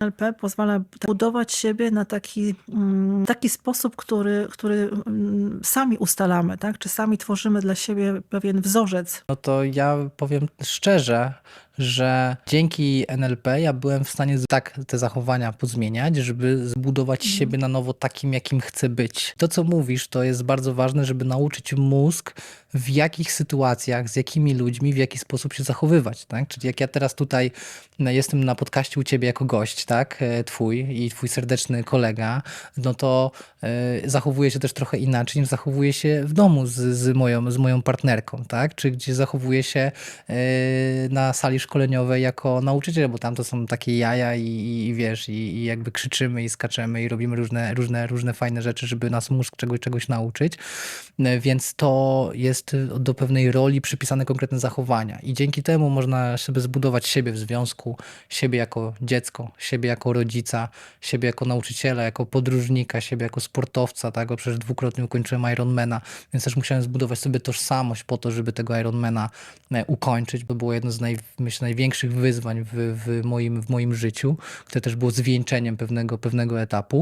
NLP pozwala budować siebie na taki, mm, taki sposób, który, który mm, sami ustalamy, tak? Czy sami tworzymy dla siebie pewien wzorzec. No to ja powiem szczerze, że dzięki NLP ja byłem w stanie tak te zachowania pozmieniać, żeby zbudować siebie na nowo takim, jakim chcę być. To, co mówisz, to jest bardzo ważne, żeby nauczyć mózg, w jakich sytuacjach, z jakimi ludźmi, w jaki sposób się zachowywać. Tak? Czyli jak ja teraz tutaj no, jestem na podcaście u ciebie jako gość, tak, e, twój i twój serdeczny kolega, no to e, zachowuję się też trochę inaczej niż zachowuję się w domu z, z, moją, z moją partnerką, tak? Czy gdzie zachowuję się e, na sali szkoleniowej jako nauczyciel, bo tam to są takie jaja i, i, i wiesz, i, i jakby krzyczymy i skaczemy i robimy różne, różne, różne fajne rzeczy, żeby nas mózg czegoś, czegoś nauczyć. E, Więc to jest do pewnej roli przypisane konkretne zachowania i dzięki temu można sobie zbudować siebie w związku, siebie jako dziecko, siebie jako rodzica, siebie jako nauczyciela, jako podróżnika, siebie jako sportowca, tak? Bo przecież dwukrotnie ukończyłem Ironmana, więc też musiałem zbudować sobie tożsamość po to, żeby tego Ironmana e, ukończyć, bo było jedno z naj, myślę, największych wyzwań w, w, moim, w moim życiu, które też było zwieńczeniem pewnego, pewnego etapu.